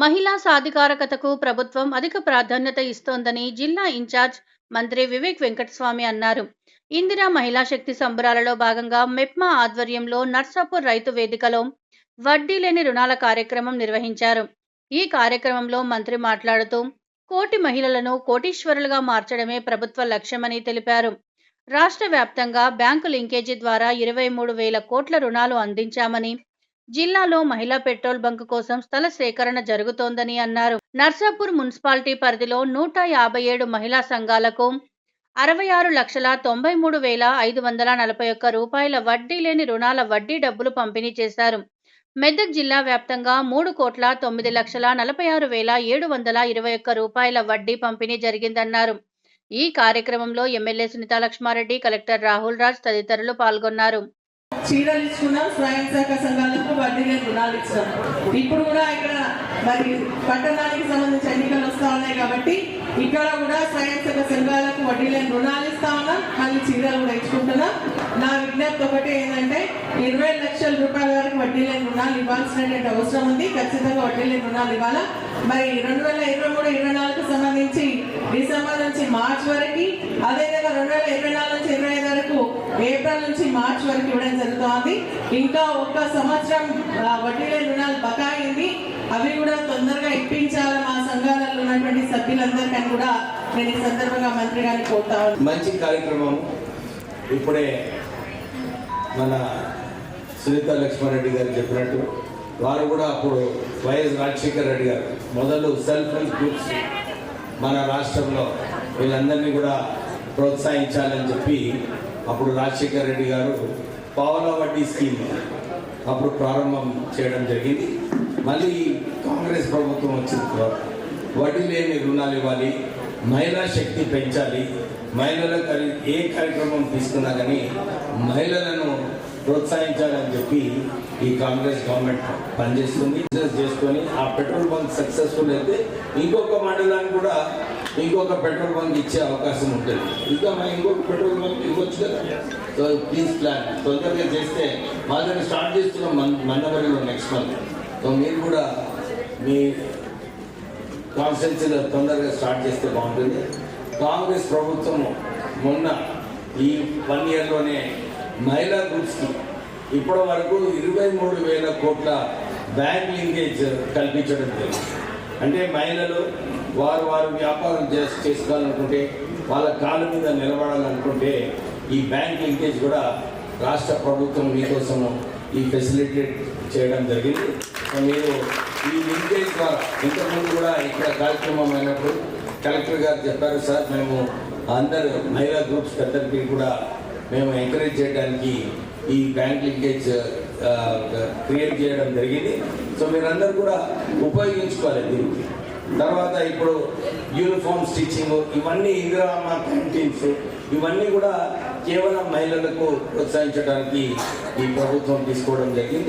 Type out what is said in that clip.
మహిళా సాధికారకతకు ప్రభుత్వం అధిక ప్రాధాన్యత ఇస్తోందని జిల్లా ఇన్ఛార్జ్ మంత్రి వివేక్ వెంకటస్వామి అన్నారు. ఇందిరా మహిళా శక్తి సంబరాలలో భాగంగా మెప్మా ఆధ్వర్యంలో నర్సాపూర్ రైతు వేదికలో వడ్డీ లేని రుణాల కార్యక్రమం నిర్వహించారు. ఈ కార్యక్రమంలో మంత్రి మాట్లాడుతూ కోటి మహిళలను కోటీశ్వరులుగా మార్చడమే ప్రభుత్వ లక్ష్యమని తెలిపారు. రాష్ట్ర వ్యాప్తంగా బ్యాంకు లింకేజీ ద్వారా ఇరవై మూడు వేల కోట్ల రుణాలు అందించామని జిల్లాలో మహిళా పెట్రోల్ బంక్ కోసం స్థల సేకరణ జరుగుతోందని అన్నారు. నర్సాపూర్ మున్సిపాలిటీ పరిధిలో నూట యాభై ఏడు మహిళా సంఘాలకు అరవై ఆరు లక్షల తొంభై మూడు వేల ఐదు వందల నలభై ఒక్క రూపాయల వడ్డీ లేని రుణాల వడ్డీ డబ్బులు పంపిణీ చేశారు. మెదక్ జిల్లా వ్యాప్తంగా మూడు కోట్ల తొమ్మిది లక్షల నలభై ఆరు వేల ఏడు వందల ఇరవై ఒక్క రూపాయల వడ్డీ పంపిణీ జరిగిందన్నారు. ఈ కార్యక్రమంలో ఎమ్మెల్యే సునీతా లక్ష్మారెడ్డి కలెక్టర్ రాహుల్ రాజ్ తదితరులు పాల్గొన్నారు. చీరలు ఇచ్చుకున్నాం స్వయం సహాయక సంఘాలకు వడ్డీ లేని రుణాలు ఇచ్చాం. ఇప్పుడు కూడా ఇక్కడ మరి పట్టణానికి సంబంధించి ఎన్నికలు వస్తా ఉన్నాయి కాబట్టి ఇక్కడ కూడా స్వయం సేవక సంఘాలకు వడ్డీ లేని రుణాలు ఇస్తా ఉన్నాం మళ్ళీ చీరలు కూడా ఇచ్చుకుంటున్నాం. నా విజ్ఞప్తి ఒకటి ఏంటంటే ఇరవై లక్షల రూపాయల వరకు వడ్డీ లేని రుణాలు ఇవ్వాల్సినటువంటి అవసరం ఉంది. ఖచ్చితంగా వడ్డీ లేని రుణాలు ఇవ్వాలా? మరి రెండు వేల ఇరవై మూడు ఇరవై నుంచి మార్చ్ వరకు అదేవిధంగా రెండు వేల ఇరవై నాలుగు నుంచి ఇరవై ఐదు వరకు ఏప్రిల్ నుంచి మార్చ్ వరకు ఇవ్వడం జరుగుతోంది. ఇంకా ఒక్క సంవత్సరం ఆ, వడ్డీ లేని రుణాలు బకాయింది. అవి కూడా తొందరగా ఇప్పించాలి మా సంఘాలలో ఉన్నటువంటి సభ్యులందరికీ కూడా నేను ఈ సందర్భంగా మంత్రి గారిని కోరుతా మంచి కార్యక్రమం. ఇప్పుడే మన సునీత లక్ష్మారెడ్డి గారు చెప్పినట్టు వారు కూడా అప్పుడు వైఎస్ రాజశేఖర్ రెడ్డి గారు మొదలు సెల్ఫ్ హెల్ప్ గ్రూప్స్ మన రాష్ట్రంలో వీళ్ళందరినీ కూడా ప్రోత్సహించాలని చెప్పి అప్పుడు రాజశేఖర్ రెడ్డి గారు పావలా వడ్డీ స్కీమ్ అప్పుడు ప్రారంభం చేయడం జరిగింది. మళ్ళీ కాంగ్రెస్ ప్రభుత్వం వచ్చిన తర్వాత వడ్డీ లేని రుణాలు ఇవ్వాలి మహిళా శక్తి పెంచాలి మహిళల ఏ కార్యక్రమం తీసుకున్నా కానీ మహిళలను ప్రోత్సహించాలని చెప్పి ఈ కాంగ్రెస్ గవర్నమెంట్ పనిచేస్తుంది. బిజినెస్ చేసుకొని ఆ పెట్రోల్ బంక్ సక్సెస్ఫుల్ అయితే ఇంకొక మండలాన్ని కూడా ఇంకొక పెట్రోల్ బంక్ ఇచ్చే అవకాశం ఉంటుంది. ఇంకా మా ఇంకొక పెట్రోల్ బంక్ ఇవ్వచ్చు కదా? సో ప్లీజ్ ప్లాన్ తొందరగా చేస్తే మా దగ్గర స్టార్ట్ చేస్తున్నాం మన మన్నవరిలో నెక్స్ట్ మంత్ సో మీరు కూడా మీ కాన్స్టెన్సీలో తొందరగా స్టార్ట్ చేస్తే బాగుంటుంది. కాంగ్రెస్ ప్రభుత్వం మొన్న ఈ వన్ ఇయర్లోనే మహిళా గ్రూప్స్కి ఇప్పటి వరకు ఇరవై మూడు వేల కోట్ల బ్యాంక్ లింకేజ్ కల్పించడం జరిగింది. అంటే మహిళలు వారు వారు వ్యాపారం చేస్ చేసుకోవాలనుకుంటే వాళ్ళ కాళ్ళ మీద నిలబడాలనుకుంటే ఈ బ్యాంక్ లింకేజ్ కూడా రాష్ట్ర ప్రభుత్వం మీకోసము ఈ ఫెసిలిటేట్ చేయడం జరిగింది. మీరు ఈ లింకేజ్ ద్వారా ఇంతకుముందు కూడా ఇక్కడ కార్యక్రమం అయినప్పుడు కలెక్టర్ గారు చెప్పారు సార్ మేము అందరు మహిళా గ్రూప్స్ అందరికీ కూడా మేము ఎంకరేజ్ చేయడానికి ఈ బ్యాంక్ లింకేజ్ క్రియేట్ చేయడం జరిగింది. సో మీరందరూ కూడా ఉపయోగించుకోవాలి దీనికి. తర్వాత ఇప్పుడు యూనిఫామ్ స్టిచ్చింగ్ ఇవన్నీ ఇందిరామ్మ క్యాంటీన్స్ ఇవన్నీ కూడా కేవలం మహిళలకు ప్రోత్సహించడానికి ఈ ప్రభుత్వం తీసుకోవడం జరిగింది.